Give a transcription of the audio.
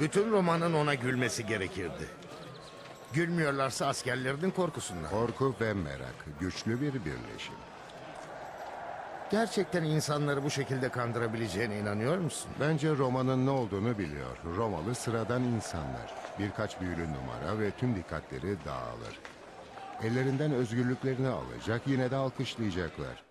Bütün romanın ona gülmesi gerekirdi. Gülmüyorlarsa askerlerinin korkusundan. Korku ve merak güçlü bir birleşim. Gerçekten insanları bu şekilde kandırabileceğine inanıyor musun? Bence romanın ne olduğunu biliyor. Romalı sıradan insanlar. Birkaç büyülü numara ve tüm dikkatleri dağılır. Ellerinden özgürlüklerini alacak yine de alkışlayacaklar.